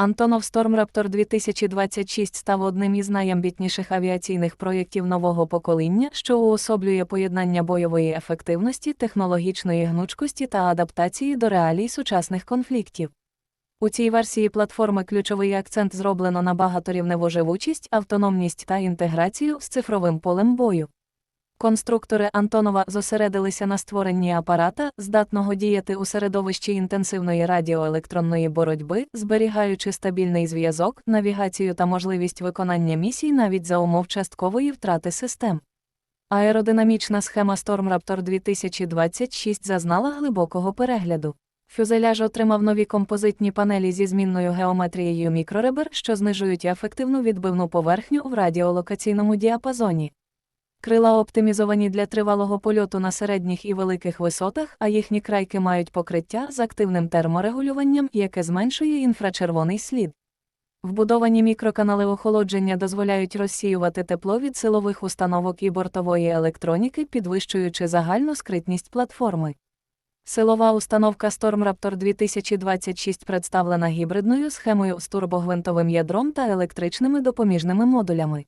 Антонов Storm Raptor 2026 став одним із найамбітніших авіаційних проєктів нового покоління, що уособлює поєднання бойової ефективності, технологічної гнучкості та адаптації до реалій сучасних конфліктів. У цій версії платформи ключовий акцент зроблено на багаторівневу живучість, автономність та інтеграцію з цифровим полем бою. Конструктори Антонова зосередилися на створенні апарата, здатного діяти у середовищі інтенсивної радіоелектронної боротьби, зберігаючи стабільний зв'язок, навігацію та можливість виконання місій навіть за умов часткової втрати систем. Аеродинамічна схема Storm Raptor 2026 зазнала глибокого перегляду. Фюзеляж отримав нові композитні панелі зі змінною геометрією мікроребер, що знижують ефективну відбивну поверхню в радіолокаційному діапазоні. Крила оптимізовані для тривалого польоту на середніх і великих висотах, а їхні крайки мають покриття з активним терморегулюванням, яке зменшує інфрачервоний слід. Вбудовані мікроканали охолодження дозволяють розсіювати тепло від силових установок і бортової електроніки, підвищуючи загальну скритність платформи. Силова установка Storm Raptor 2026 представлена гібридною схемою з турбогвинтовим ядром та електричними допоміжними модулями.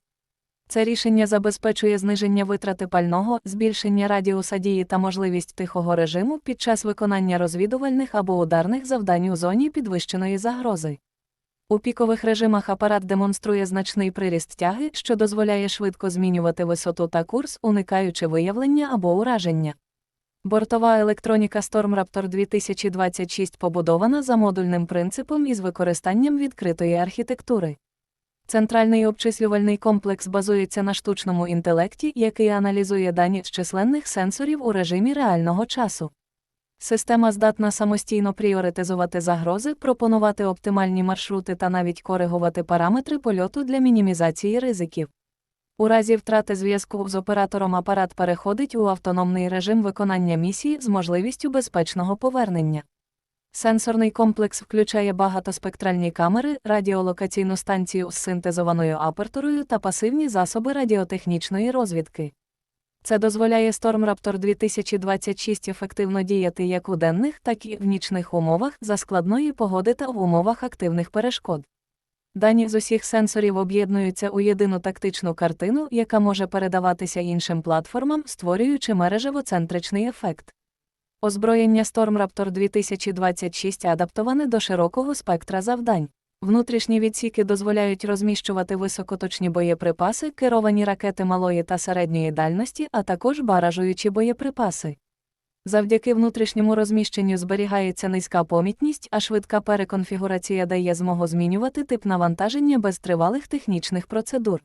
Це рішення забезпечує зниження витрати пального, збільшення радіуса дії та можливість тихого режиму під час виконання розвідувальних або ударних завдань у зоні підвищеної загрози. У пікових режимах апарат демонструє значний приріст тяги, що дозволяє швидко змінювати висоту та курс, уникаючи виявлення або ураження. Бортова електроніка Storm Raptor 2026 побудована за модульним принципом із використанням відкритої архітектури. Центральний обчислювальний комплекс базується на штучному інтелекті, який аналізує дані з численних сенсорів у режимі реального часу. Система здатна самостійно пріоритизувати загрози, пропонувати оптимальні маршрути та навіть коригувати параметри польоту для мінімізації ризиків. У разі втрати зв'язку з оператором апарат переходить у автономний режим виконання місії з можливістю безпечного повернення. Сенсорний комплекс включає багатоспектральні камери, радіолокаційну станцію з синтезованою апертурою та пасивні засоби радіотехнічної розвідки. Це дозволяє Storm Raptor 2026 ефективно діяти як у денних, так і в нічних умовах за складної погоди та в умовах активних перешкод. Дані з усіх сенсорів об'єднуються у єдину тактичну картину, яка може передаватися іншим платформам, створюючи мережевоцентричний ефект. Озброєння Storm Raptor 2026 адаптоване до широкого спектра завдань. Внутрішні відсіки дозволяють розміщувати високоточні боєприпаси, керовані ракети малої та середньої дальності, а також баражуючі боєприпаси. Завдяки внутрішньому розміщенню зберігається низька помітність, а швидка переконфігурація дає змогу змінювати тип навантаження без тривалих технічних процедур.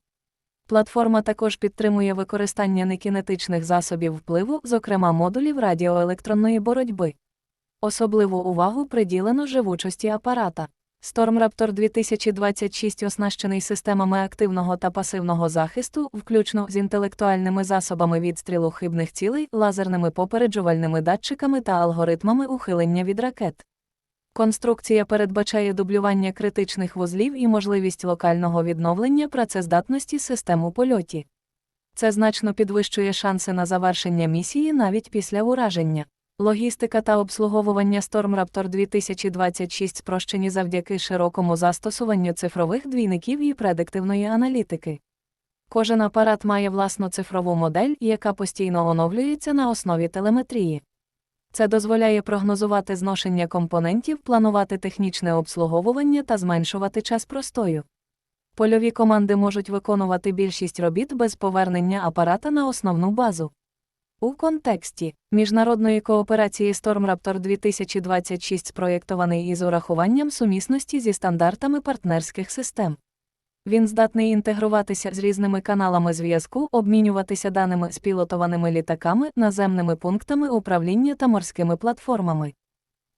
Платформа також підтримує використання некінетичних засобів впливу, зокрема модулів радіоелектронної боротьби. Особливу увагу приділено живучості апарата. Storm Raptor 2026 оснащений системами активного та пасивного захисту, включно з інтелектуальними засобами відстрілу хибних цілей, лазерними попереджувальними датчиками та алгоритмами ухилення від ракет. Конструкція передбачає дублювання критичних вузлів і можливість локального відновлення працездатності систем у польоті. Це значно підвищує шанси на завершення місії навіть після ураження. Логістика та обслуговування Storm Raptor 2026 спрощені завдяки широкому застосуванню цифрових двійників і предиктивної аналітики. Кожен апарат має власну цифрову модель, яка постійно оновлюється на основі телеметрії. Це дозволяє прогнозувати зношення компонентів, планувати технічне обслуговування та зменшувати час простою. Польові команди можуть виконувати більшість робіт без повернення апарата на основну базу. У контексті міжнародної кооперації Storm Raptor 2026 спроєктований із урахуванням сумісності зі стандартами партнерських систем. Він здатний інтегруватися з різними каналами зв'язку, обмінюватися даними з пілотованими літаками, наземними пунктами управління та морськими платформами.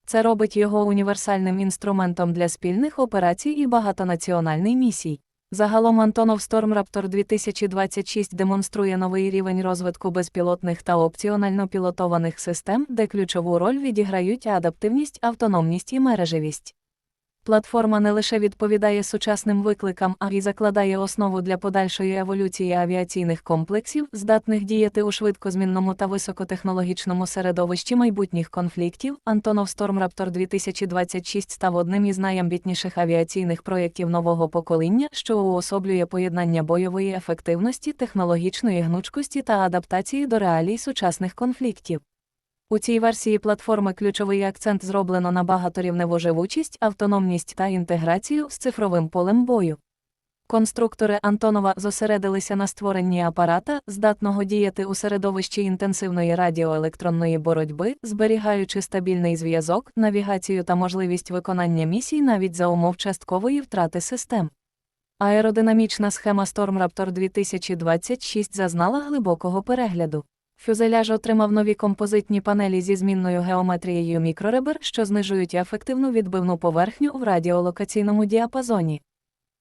Це робить його універсальним інструментом для спільних операцій і багатонаціональних місій. Загалом Антонов Storm Raptor 2026 демонструє новий рівень розвитку безпілотних та опціонально пілотованих систем, де ключову роль відіграють адаптивність, автономність і мережевість. Платформа не лише відповідає сучасним викликам, а й закладає основу для подальшої еволюції авіаційних комплексів, здатних діяти у швидкозмінному та високотехнологічному середовищі майбутніх конфліктів. Антонов Raptor 2026 став одним із найамбітніших авіаційних проєктів нового покоління, що уособлює поєднання бойової ефективності, технологічної гнучкості та адаптації до реалій сучасних конфліктів. У цій версії платформи ключовий акцент зроблено на багаторівневу живучість, автономність та інтеграцію з цифровим полем бою. Конструктори Антонова зосередилися на створенні апарата, здатного діяти у середовищі інтенсивної радіоелектронної боротьби, зберігаючи стабільний зв'язок, навігацію та можливість виконання місій навіть за умов часткової втрати систем. Аеродинамічна схема Storm Raptor 2026 зазнала глибокого перегляду. Фюзеляж отримав нові композитні панелі зі змінною геометрією мікроребер, що знижують ефективну відбивну поверхню в радіолокаційному діапазоні.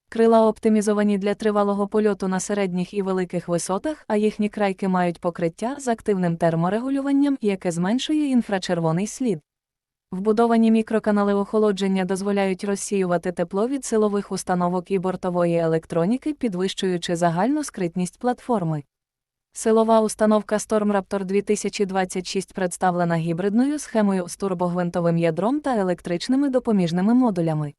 Крила оптимізовані для тривалого польоту на середніх і великих висотах, а їхні крайки мають покриття з активним терморегулюванням, яке зменшує інфрачервоний слід. Вбудовані мікроканали охолодження дозволяють розсіювати тепло від силових установок і бортової електроніки, підвищуючи загальну скритність платформи. Силова установка Storm Raptor 2026 представлена гібридною схемою з турбогвинтовим ядром та електричними допоміжними модулями.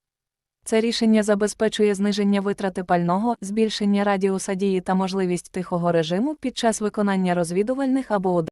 Це рішення забезпечує зниження витрати пального, збільшення радіуса дії та можливість тихого режиму під час виконання розвідувальних або